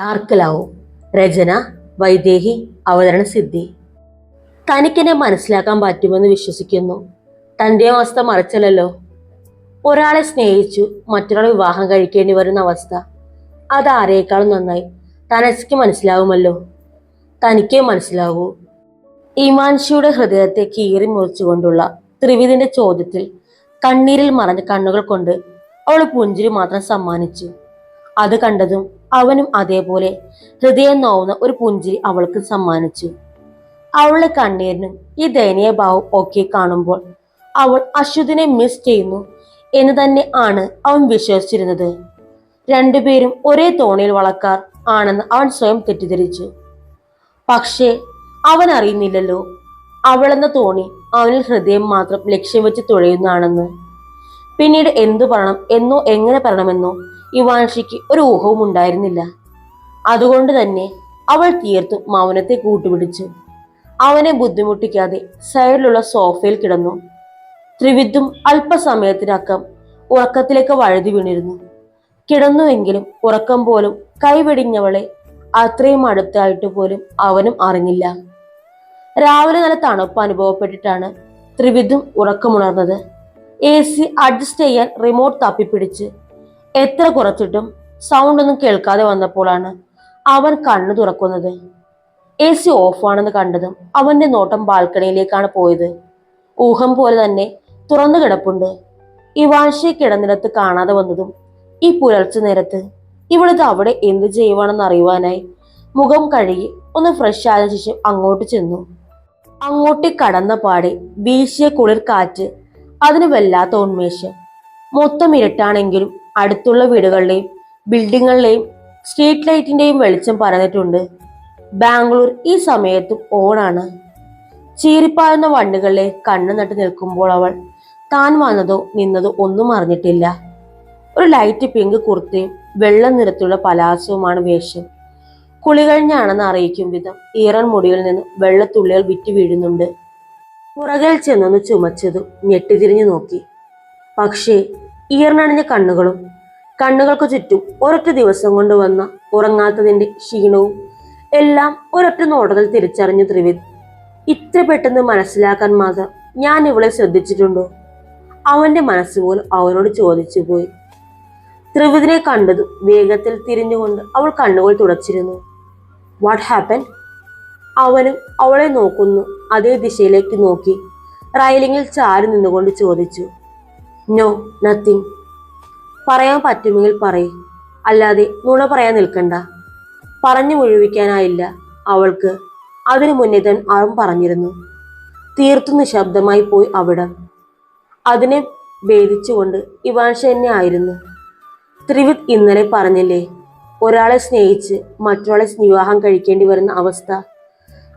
Dark love രചന വൈദേഹി അവതരണ സിദ്ധി. തനിക്കെന്നെ മനസ്സിലാക്കാൻ പറ്റുമെന്ന് വിശ്വസിക്കുന്നു. തന്റെ അവസ്ഥ മറിച്ചല്ലോ ഒരാളെ സ്നേഹിച്ചു മറ്റൊരാളെ വിവാഹം കഴിക്കേണ്ടി വരുന്ന അവസ്ഥ. അത് ആരേക്കാളും നന്നായി. തനസ്ക്ക് മനസ്സിലാവുമല്ലോ. തനിക്കേ മനസ്സിലാവൂ. ഇമാൻഷിയുടെ ഹൃദയത്തെ കീറി മുറിച്ചുകൊണ്ടുള്ള ത്രിവിധിന്റെ ചോദ്യത്തിൽ കണ്ണീരിൽ മറഞ്ഞ കണ്ണുകൾ കൊണ്ട് അവൾ പുഞ്ചിരി മാത്രം സമ്മാനിച്ചു. അത് കണ്ടതും അവനും അതേപോലെ ഹൃദയം നോവുന്ന ഒരു പുഞ്ചിരി അവൾക്ക് സമ്മാനിച്ചു. അവളുടെ കണ്ണീരിനും ഈ ദയനീയ ഭാവം ഒക്കെ കാണുമ്പോൾ അവൾ അശ്വതിനെ മിസ് ചെയ്യുന്നു എന്ന് തന്നെ ആണ് അവൻ വിശ്വസിച്ചിരുന്നത്. രണ്ടുപേരും ഒരേ തോണിയിൽ വളക്കാർ ആണെന്ന് അവൻ സ്വയം തെറ്റിദ്ധരിച്ചു. പക്ഷേ അവൻ അറിയുന്നില്ലല്ലോ അവളെന്ന തോണി അവനിൽ ഹൃദയം മാത്രം ലക്ഷ്യം വെച്ച് തുഴയുന്നതാണെന്ന്. പിന്നീട് എന്തു പറയണം എന്നോ എങ്ങനെ പറയണമെന്നോ ഇവാൻഷിക്ക് ഒരു ഊഹവും ഉണ്ടായിരുന്നില്ല. അതുകൊണ്ട് തന്നെ അവൾ തീർത്തും മൗനത്തെ കൂട്ടുപിടിച്ചു. അവനെ ബുദ്ധിമുട്ടിക്കാതെ സൈഡിലുള്ള സോഫയിൽ കിടന്നു. ത്രിവിധും അല്പസമയത്തിനക്കം ഉറക്കത്തിലേക്ക് വഴുതി വീണിരുന്നു. കിടന്നുവെങ്കിലും ഉറക്കം പോലും കൈവെടിഞ്ഞവളെ അത്രയും അടുത്തായിട്ട് പോലും അവനും അറിഞ്ഞില്ല. രാവിലെ നല്ല തണുപ്പ് അനുഭവപ്പെട്ടിട്ടാണ് ത്രിവിധും ഉറക്കമുണർന്നത്. എ സി അഡ്ജസ്റ്റ് ചെയ്യാൻ റിമോട്ട് തപ്പിപ്പിടിച്ച് എത്ര കുറച്ചിട്ടും സൗണ്ട് ഒന്നും കേൾക്കാതെ വന്നപ്പോഴാണ് അവൻ കണ്ണു തുറക്കുന്നത്. എ സി ഓഫാണെന്ന് കണ്ടതും അവന്റെ നോട്ടം ബാൽക്കണിയിലേക്കാണ് പോയത്. ഊഹം പോലെ തന്നെ തുറന്നു കിടപ്പുണ്ട്. ഇവാൻഷയെ കിടന്നിടത്ത് കാണാതെ വന്നതും ഈ പുലർച്ചെ നേരത്ത് ഇവിടുത്തെ അവിടെ എന്ത് ചെയ്യുവാണെന്ന് അറിയുവാനായി മുഖം കഴുകി ഒന്ന് ഫ്രഷ് ആയ ശേഷം അങ്ങോട്ട് ചെന്നു. അങ്ങോട്ട് കടന്ന പാടെ വീശിയ കുളിർ കാറ്റ് അതിന് വല്ലാത്ത ഉന്മേഷം. മൊത്തം ഇരുട്ടാണെങ്കിലും അടുത്തുള്ള വീടുകളുടെയും ബിൽഡിങ്ങുകളുടെയും സ്ട്രീറ്റ് ലൈറ്റിന്റെയും വെളിച്ചം പറഞ്ഞിട്ടുണ്ട് ബാംഗ്ലൂർ ഈ സമയത്തും ഓണാണ്. ചീറിപ്പായുന്ന വണ്ടുകളിലെ കണ്ണു നട്ട് നിൽക്കുമ്പോൾ അവൾ താൻ വന്നതോ നിന്നതോ ഒന്നും അറിഞ്ഞിട്ടില്ല. ഒരു ലൈറ്റ് പിങ്ക് കുർത്തയും വെള്ള നിറത്തിലുള്ള പലാസവുമാണ് വേഷം. കുളി കഴിഞ്ഞാണെന്ന് അറിയിക്കും വിധം ഈറൻ മുടിയിൽ നിന്ന് വെള്ളത്തുള്ളികൾ വിറ്റു വീഴുന്നുണ്ട്. പുറകിൽ ചെന്നൊന്ന് ചുമച്ചതും ഞെട്ടിതിരിഞ്ഞു നോക്കി. പക്ഷേ ഈർണണിഞ്ഞ കണ്ണുകളും കണ്ണുകൾക്ക് ചുറ്റും ഒരൊറ്റ ദിവസം കൊണ്ട് വന്ന ഉറങ്ങാത്തതിന്റെ ക്ഷീണവും എല്ലാം ഒരൊറ്റ നോട്ടത്തിൽ തിരിച്ചറിഞ്ഞു ത്രിവിത് ഇത്ര പെട്ടെന്ന് മനസ്സിലാക്കാൻ മാത്രം ഞാൻ ഇവളെ ശ്രദ്ധിച്ചിട്ടുണ്ടോ? അവന്റെ മനസ്സ് പോലും അവനോട് ചോദിച്ചു പോയി. ത്രിവിദിനെ കണ്ടതും വേഗത്തിൽ തിരിഞ്ഞുകൊണ്ട് അവൾ കണ്ണുകൾ തുടച്ചിരുന്നു. വാട്ട് ഹാപ്പൻ അവനും അവളെ നോക്കുന്നു അതേ ദിശയിലേക്ക് നോക്കി റൈലിങ്ങിൽ ചാരി നിന്നുകൊണ്ട് ചോദിച്ചു. നോ നത്തിങ് പറയാൻ പറ്റുമെങ്കിൽ പറയ്. അല്ലാതെ നുണ പറയാൻ നിൽക്കണ്ട. പറഞ്ഞു മുഴുവിക്കാനായില്ല അവൾക്ക്. അതിനു മുന്നേ തന്നെ അവൻ പറഞ്ഞിരുന്നു. തീർത്തും നിശബ്ദമായി പോയി അവിടെ. അതിനെ ഭേദിച്ചുകൊണ്ട് ഇവാൻഷ തന്നെ ആയിരുന്നു. ത്രിവിത് ഇന്നലെ പറഞ്ഞില്ലേ ഒരാളെ സ്നേഹിച്ച് മറ്റൊരാളെ വിവാഹം കഴിക്കേണ്ടി വരുന്ന അവസ്ഥ.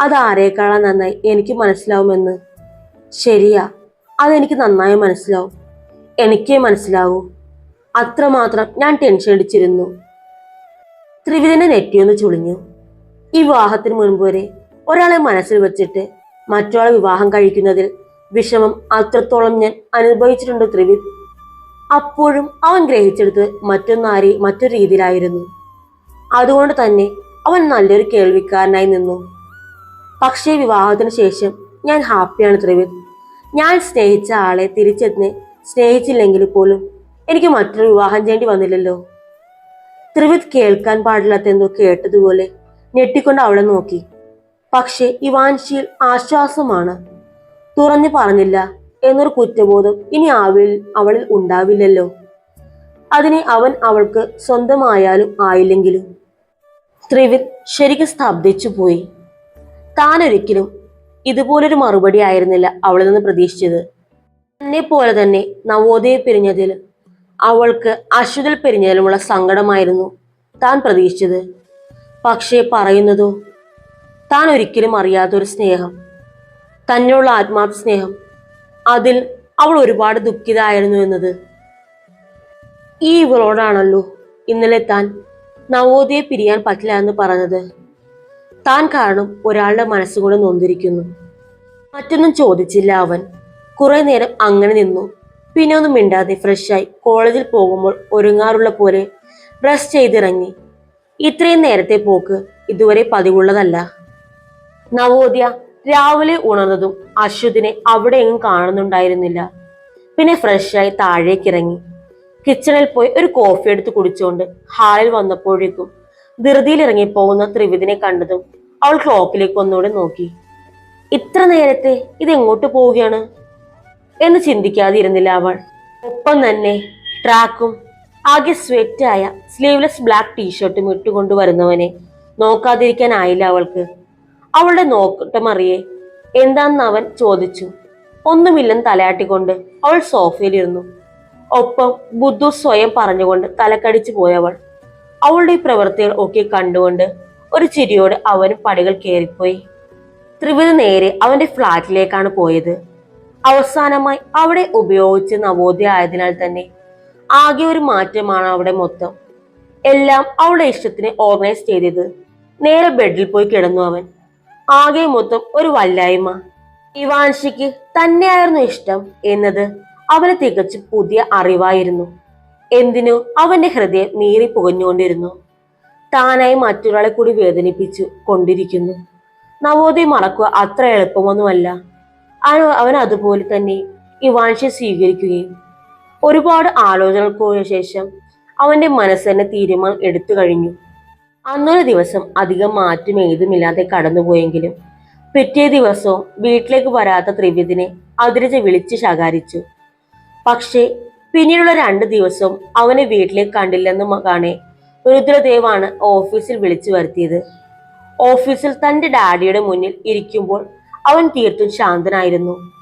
അതാരേക്കാളാ നന്നായി എനിക്ക് മനസ്സിലാവുമെന്ന്. ശരിയാ അതെനിക്ക് നന്നായി മനസ്സിലാവും. എനിക്കേ മനസ്സിലാവൂ. അത്രമാത്രം ഞാൻ ടെൻഷൻ അടിച്ചിരുന്നു. ത്രിവിധനെ നെറ്റിയൊന്ന് ചുളിഞ്ഞു. ഈ വിവാഹത്തിന് മുൻപ് വരെ ഒരാളെ മനസ്സിൽ വെച്ചിട്ട് മറ്റൊരാളെ വിവാഹം കഴിക്കുന്നതിൽ വിഷമം അത്രത്തോളം ഞാൻ അനുഭവിച്ചിട്ടുണ്ട് ത്രിവിധ്. അപ്പോഴും അവൻ ഗ്രഹിച്ചെടുത്ത് മറ്റൊന്നാരി മറ്റൊരു രീതിയിലായിരുന്നു. അതുകൊണ്ട് തന്നെ അവൻ നല്ലൊരു കേൾവിക്കാരനായി നിന്നു. പക്ഷേ വിവാഹത്തിന് ശേഷം ഞാൻ ഹാപ്പിയാണ് ത്രിവിധ്. ഞാൻ സ്നേഹിച്ച ആളെ തിരിച്ചെത്തിന് സ്നേഹിച്ചില്ലെങ്കിൽ പോലും എനിക്ക് മറ്റൊരു വിവാഹം ചെയ്യേണ്ടി വന്നില്ലല്ലോ. ത്രിവിത് കേൾക്കാൻ പാടില്ലാത്ത എന്തോ കേട്ടതുപോലെ ഞെട്ടിക്കൊണ്ട് അവളെ നോക്കി. പക്ഷേ ഇവാൻഷിയിൽ ആശ്വാസമാണ്. തുറന്നു പറഞ്ഞില്ല എന്നൊരു കുറ്റബോധം ഇനി ആവിൽ അവളിൽ ഉണ്ടാവില്ലല്ലോ. അതിനെ അവൻ അവൾക്ക് സ്വന്തമായാലും ആയില്ലെങ്കിലും. ത്രിവിത് ശരിക്കും സ്തബ്ധിച്ചു പോയി. താനൊരിക്കലും ഇതുപോലൊരു മറുപടി ആയിരുന്നില്ല അവളിൽ നിന്ന് പ്രതീക്ഷിച്ചത്. പോലെ തന്നെ നവോദയ പിരിഞ്ഞതിൽ അവൾക്ക് അശ്വതിൽ പിരിഞ്ഞതിലുമുള്ള സങ്കടമായിരുന്നു. താൻ പ്രതീക്ഷിച്ചത്. പക്ഷേ പറയുന്നതോ താൻ ഒരിക്കലും അറിയാത്തൊരു സ്നേഹം തന്നെയുള്ള ആത്മാർത്ഥ സ്നേഹം അതിൽ അവൾ ഒരുപാട് ദുഃഖിതായിരുന്നു എന്നത്. ഈ ഇവളോടാണല്ലോ ഇന്നലെ താൻ നവോദയെ പിരിയാൻ പറ്റില്ല എന്ന് പറഞ്ഞത്. താൻ കാരണം ഒരാളുടെ മനസ്സുകൂടെ നൊന്തിരിക്കുന്നു. മറ്റൊന്നും ചോദിച്ചില്ല അവൻ. കുറെ നേരം അങ്ങനെ നിന്നു. പിന്നെ ഒന്നും മിണ്ടാതെ ഫ്രഷായി കോളേജിൽ പോകുമ്പോൾ ഒരുങ്ങാറുള്ള പോലെ ഡ്രസ് ചെയ്തിറങ്ങി. ഇത്രയും നേരത്തെ പോക്ക് ഇതുവരെ പതിവുള്ളതല്ല. നവോദയ രാവിലെ ഉണർന്നതും അശ്വതിനെ അവിടെയെങ്ങും കാണുന്നുണ്ടായിരുന്നില്ല. പിന്നെ ഫ്രഷായി താഴേക്കിറങ്ങി കിച്ചണിൽ പോയി ഒരു കോഫി എടുത്ത് കുടിച്ചുകൊണ്ട് ഹാളിൽ വന്നപ്പോഴേക്കും ധൃതിയിൽ ഇറങ്ങിപ്പോകുന്ന ത്രിവിധിനെ കണ്ടതും അവൾ ക്ലോക്കിലേക്ക് ഒന്നുകൂടെ നോക്കി. ഇത്ര നേരത്തെ ഇത് എങ്ങോട്ട് പോവുകയാണ്? എന്ന് ചിന്തിക്കാതിരുന്നില്ല അവൾ. ഒപ്പം തന്നെ ട്രാക്കും ആകെ സ്വെറ്റായ സ്ലീവ്ലെസ് ബ്ലാക്ക് ടീഷർട്ടും ഇട്ടുകൊണ്ട് വരുന്നവനെ നോക്കാതിരിക്കാനായില്ല അവൾക്ക്. അവളുടെ നോക്കട്ടം അറിയേ എന്താണെന്ന് അവൻ ചോദിച്ചു. ഒന്നുമില്ലെന്ന് തലയാട്ടിക്കൊണ്ട് അവൾ സോഫയിലിരുന്നു. ഒപ്പം ബുദ്ധു സ്വയം പറഞ്ഞുകൊണ്ട് തലക്കടിച്ചു പോയവൾ അവളുടെ പ്രവൃത്തികൾ ഒക്കെ കണ്ടുകൊണ്ട് ഒരു ചിരിയോട് അവനും പടികൾ കയറിപ്പോയി. ത്രിവിധ നേരെ അവന്റെ ഫ്ലാറ്റിലേക്കാണ് പോയത്. അവസാനമായി അവിടെ ഉപയോഗിച്ച് നവോദയ ആയതിനാൽ തന്നെ ആകെ ഒരു മാറ്റമാണ് അവിടെ മൊത്തം. എല്ലാം അവളുടെ ഇഷ്ടത്തിന് ഓർഗനൈസ് ചെയ്തത്. നേരെ ബെഡിൽ പോയി കിടന്നു അവൻ. ആകെ മൊത്തം ഒരു വല്ലായ്മ. ഇവാൻഷിക്ക് തന്നെയായിരുന്നു ഇഷ്ടം എന്നത് അവന് തികച്ചും പുതിയ അറിവായിരുന്നു. എന്തിനു അവന്റെ ഹൃദയം നീറി പുകഞ്ഞുകൊണ്ടിരുന്നു. താനായി മറ്റൊരാളെ കൂടി വേദനിപ്പിച്ചു കൊണ്ടിരിക്കുന്നു. നവോദയം മറക്കുക അത്ര എളുപ്പമൊന്നുമല്ല. അവൻ- അതുപോലെ തന്നെ ഈ ഇവാൻഷെ സ്വീകരിക്കുകയും. ഒരുപാട് ആലോചനകൾ പോയ ശേഷം അവന്റെ മനസ്സിനെ തീരുമാനം എടുത്തു കഴിഞ്ഞു. അന്നൊരു ദിവസം അധികം മാറ്റം ഏതുമില്ലാതെ കടന്നുപോയെങ്കിലും പിറ്റേ ദിവസവും വീട്ടിലേക്ക് വരാത്ത ത്രിവിധിനെ അതിരജ വിളിച്ച് ശകാരിച്ചു. പക്ഷേ പിന്നീടുള്ള രണ്ട് ദിവസവും അവനെ വീട്ടിലേക്ക് കണ്ടില്ലെന്ന് കാണെ രുദ്രദേവാണ് ഓഫീസിൽ വിളിച്ചു വരുത്തിയത്. ഓഫീസിൽ തന്റെ ഡാഡിയുടെ മുന്നിൽ ഇരിക്കുമ്പോൾ അവൻ തീർത്തും ശാന്തനായിരുന്നു.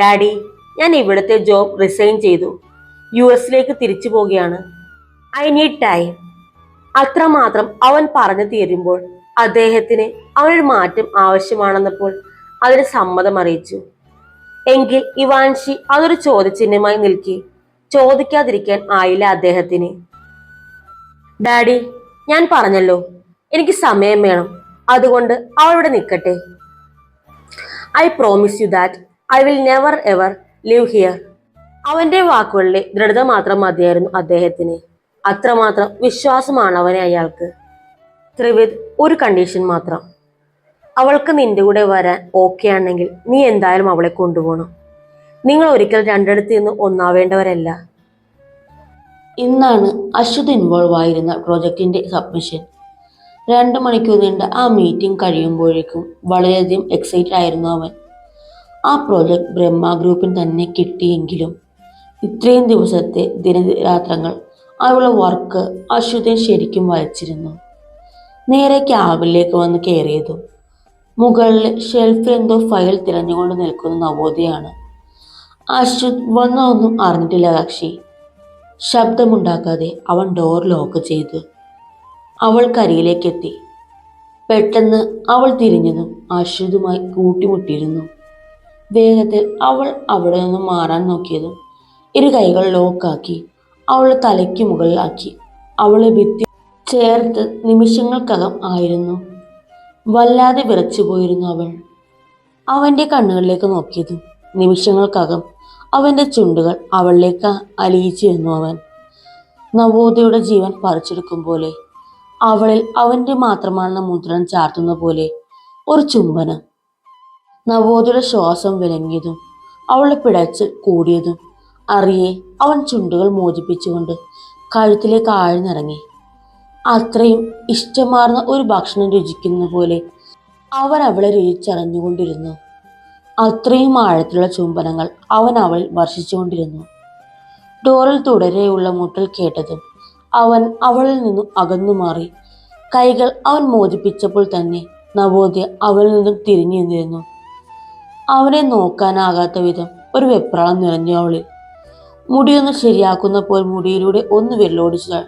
ഡാഡി ഞാൻ ഇവിടുത്തെ ജോബ് റിസൈൻ ചെയ്തു. യു എസിലേക്ക് തിരിച്ചു പോവുകയാണ്. I need time. അത്രമാത്രം അവൻ പറഞ്ഞു തീരുമ്പോൾ അദ്ദേഹത്തിന് അവനൊരു മാറ്റം ആവശ്യമാണെന്നപ്പോൾ അതിന് സമ്മതം അറിയിച്ചു. എങ്കിൽ ഇവാൻഷി അതൊരു ചോദ്യചിഹ്നമായി നിൽക്കി. ചോദിക്കാതിരിക്കാൻ ആയില്ല അദ്ദേഹത്തിന്. ഡാഡി ഞാൻ പറഞ്ഞല്ലോ. എനിക്ക് സമയം വേണം. അതുകൊണ്ട് അവളിവിടെ നിൽക്കട്ടെ. I promise you that I will never ever leave here അവന്റെ വാക്കുകളിലെ ദൃഢത മാത്രം മതിയായിരുന്നു അദ്ദേഹത്തിന്. അത്രമാത്രം വിശ്വാസമാണ് അവനെ അയാൾക്ക്. ത്രിവിദ് ഒരു കണ്ടീഷൻ മാത്രം. അവൾക്ക് നിന്റെ കൂടെ വരാൻ ഓക്കെ ആണെങ്കിൽ നീ എന്തായാലും അവളെ കൊണ്ടുപോകണം. നിങ്ങൾ ഒരിക്കൽ രണ്ടിടത്ത് നിന്ന് ഒന്നാവേണ്ടവരല്ല. ഇന്നാണ് അശ്വത് ഇൻവോൾവ് ആയിരുന്ന പ്രോജക്റ്റിന്റെ സബ്മിഷൻ രണ്ട് മണിക്കൂർ നീണ്ട ആ മീറ്റിംഗ് കഴിയുമ്പോഴേക്കും വളരെയധികം എക്സൈറ്റഡ് ആയിരുന്നു അവൻ. ആ പ്രോജക്റ്റ് ബ്രഹ്മ ഗ്രൂപ്പിന് തന്നെ കിട്ടിയെങ്കിലും ഇത്രയും ദിവസത്തെ ദിനരാത്രങ്ങൾ അവളുടെ വർക്ക് അശ്വതൻ ശരിക്കും വഹിച്ചിരുന്നു നേരെ ക്യാബിലേക്ക് വന്ന് കയറിയതും മുകളിലെ ഷെൽഫിൽ എന്തോ ഫയൽ തിരഞ്ഞുകൊണ്ട് നിൽക്കുന്ന നവോദയാണ്. അശ്വത് വന്നതൊന്നും അറിഞ്ഞിട്ടില്ല കക്ഷി ശബ്ദമുണ്ടാക്കാതെ അവൻ ഡോർ ലോക്ക് ചെയ്തു. അവൾ കരയിലേക്കെത്തി പെട്ടെന്ന് അവൾ തിരിഞ്ഞതും അശ്വതുമായി കൂട്ടിമുട്ടിയിരുന്നു. വേഗത്തിൽ അവൾ അവിടെ നിന്ന് മാറാൻ നോക്കിയതും ഇരു കൈകൾ ലോക്കാക്കി അവളെ തലയ്ക്ക് മുകളിലാക്കി അവളെ ഭിത്തി ചേർത്ത് നിമിഷങ്ങൾക്കകം ആയിരുന്നു. വല്ലാതെ വിറച്ചു പോയിരുന്നു അവൾ. അവന്റെ കണ്ണുകളിലേക്ക് നോക്കിയതും നിമിഷങ്ങൾക്കകം അവന്റെ ചുണ്ടുകൾ അവളിലേക്ക് അലിയിച്ചിരുന്നു അവൻ. നവോദയുടെ ജീവൻ പറിച്ചെടുക്കും പോലെ അവളിൽ അവന്റെ മാത്രമാണെന്ന മുദ്രണം ചാർത്തുന്ന പോലെ ഒരു ചുംബനം. നവോദയുടെ ശ്വാസം വിലങ്ങിയതും അവളെ പിടച്ച് കൂടിയതും അറിയെ അവൻ ചുണ്ടുകൾ മോചിപ്പിച്ചുകൊണ്ട് കഴുത്തിലേക്ക് ആഴ്ന്നിറങ്ങി അത്രയും ഇഷ്ടമാർന്ന ഒരു ഭക്ഷണം രുചിക്കുന്ന പോലെ അവൻ അവളെ രുചിച്ചറിഞ്ഞുകൊണ്ടിരുന്നു. അത്രയും ആഴത്തിലുള്ള ചുംബനങ്ങൾ അവൻ അവളിൽ വർഷിച്ചുകൊണ്ടിരുന്നു. ഡോറിൽ തുടരെയുള്ള മുട്ടൽ കേട്ടതും അവൻ അവളിൽ നിന്നും അകന്നു മാറി. കൈകൾ അവൻ മോചിപ്പിച്ചപ്പോൾ തന്നെ നവോദയ അവളിൽ നിന്നും തിരിഞ്ഞു നിന്നിരുന്നു. അവനെ നോക്കാനാകാത്ത വിധം ഒരു വെപ്രാളം നിറഞ്ഞു അവളിൽ. മുടിയൊന്ന് ശരിയാക്കുന്ന പോൽ മുടിയിലൂടെ ഒന്ന് വിരലോടിച്ചാൽ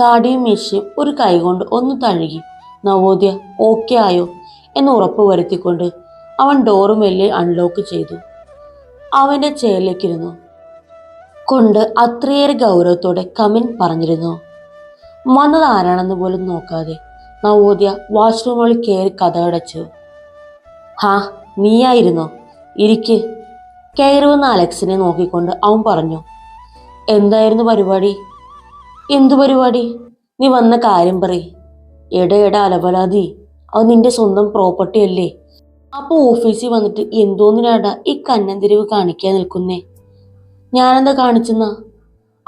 താടിയും മീശയും ഒരു കൈകൊണ്ട് ഒന്ന് തഴുകി നവോദയ ഓക്കെ ആയോ? എന്ന് ഉറപ്പ് വരുത്തിക്കൊണ്ട് അവൻ ഡോറും മെല്ലെ അൺലോക്ക് ചെയ്തു. അവന്റെ ചെയറിലേക്കിരുന്നു കൊണ്ട് അത്രയേറെ ഗൗരവത്തോടെ കമിൻ പറഞ്ഞിരുന്നു. വന്നത് ആരാണെന്ന് പോലും നോക്കാതെ നവോദയ വാഷ്റൂമുകളിൽ കയറി കഥകടച്ചു. ഹാ നീയായിരുന്നോ? ഇരിക്ക്. കയറുവെന്ന അലക്സിനെ നോക്കിക്കൊണ്ട് അവൻ പറഞ്ഞു. എന്തായിരുന്നു പരിപാടി? എന്തു പരിപാടി? നീ വന്ന കാര്യം പറ. എട എട അലവലാതി അത് നിന്റെ സ്വന്തം പ്രോപ്പർട്ടി അല്ലേ? അപ്പോൾ ഓഫീസിൽ വന്നിട്ട് എന്തോന്നിനാടാ ഈ കന്നന്തിരിവ് കാണിക്കാൻ നിൽക്കുന്നേ? ഞാനെന്താ കാണിച്ചെന്നാ?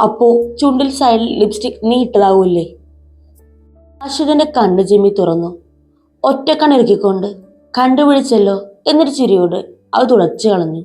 അപ്പോ ചുണ്ടിൽ സൈഡിൽ ലിപ്സ്റ്റിക് നീ ഇട്ടതാവൂല്ലേ? അശ്വതന്റെ കണ്ണ് ജിമ്മി തുറന്നു. ഒറ്റ കണ്ടുപിടിച്ചല്ലോ എന്നൊരു ചിരിയോട് അത് തുടച്ചു കളഞ്ഞു.